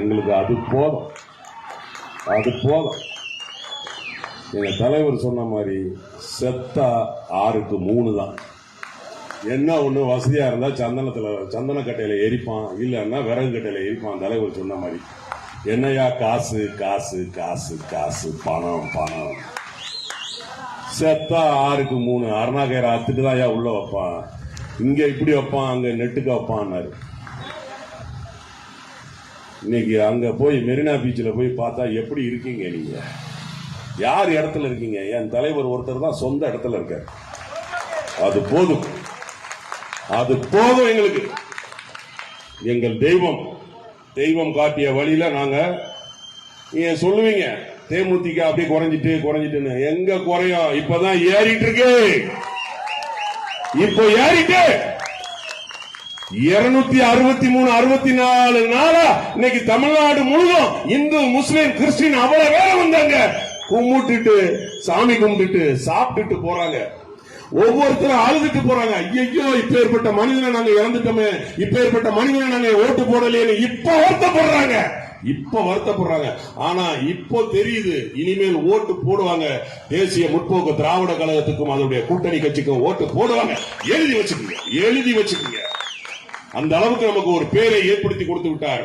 எங்களுக்கு அது போதும். அது போதும். எங்கள் தலைவர் சொன்ன மாதிரி செத்தா ஆறுக்கு மூணு தான். என்ன ஒன்று வசதியாக இருந்தால் சந்தனத்தில் சந்தனக்கட்டையில் எரிப்பான் இல்லைன்னா விறகு எரிப்பான் தலைவர் சொன்ன மாதிரி. என்னையா காசு காசு காசு காசு பணம் பணம். செத்தா ஆறுக்கு மூணு. அருணாகரை அத்துட்டு தான் ஐயா உள்ளே வைப்பான். இங்கே இப்படி வைப்பான் அங்கே நெட்டுக்கு வைப்பான்னாரு. இன்னைக்கு அங்க போய் மெரினா பீச்சில் போய் பார்த்தா எப்படி இருக்கீங்க நீங்க? யார் இடத்துல இருக்கீங்க? என் தலைவர் ஒருத்தர் தான் சொந்த இடத்துல இருக்கார். அது போதும். அது போதும் எங்களுக்கு. எங்கள் தெய்வம். தெய்வம் காட்டிய வழியில நாங்க நீங்க சொல்லுவீங்க தேமுதிக அப்படியே குறைஞ்சிட்டு குறைஞ்சிட்டுன்னு. எங்க குறையும்? இப்பதான் ஏறிட்டு இருக்கு. இப்போ ஏறிட்டு! இருநூத்தி அறுபத்தி மூணு அறுபத்தி நாலு நாளா இன்னைக்கு தமிழ்நாடு முழுதும் இந்து முஸ்லீம் கிறிஸ்டின் அவ்வளவு வேலை வந்தாங்க. கும்பிட்டுட்டு சாமி கும்பிட்டுட்டு சாப்பிட்டுட்டு போறாங்க. ஒவ்வொருத்தரும் அழுதுட்டு போறாங்க. ஐயோ இப்ப ஏற்பட்ட மனிதனை நாங்க இறந்துட்டோமே. இப்ப ஏற்பட்ட மனிதனை நாங்க ஓட்டு போடலையே இப்ப வருத்தப்படுறாங்க. இப்ப வருத்தப்படுறாங்க. ஆனா இப்போ தெரியுது. இனிமேல் ஓட்டு போடுவாங்க. தேசிய முற்போக்கு திராவிட கழகத்துக்கும் அதனுடைய கூட்டணி கட்சிக்கும் ஓட்டு போடுவாங்க. எழுதி வச்சுக்கோங்க. எழுதி வச்சுக்கோங்க. அந்த அளவுக்கு நமக்கு ஒரு பேரை ஏற்படுத்தி கொடுத்து விட்டார்.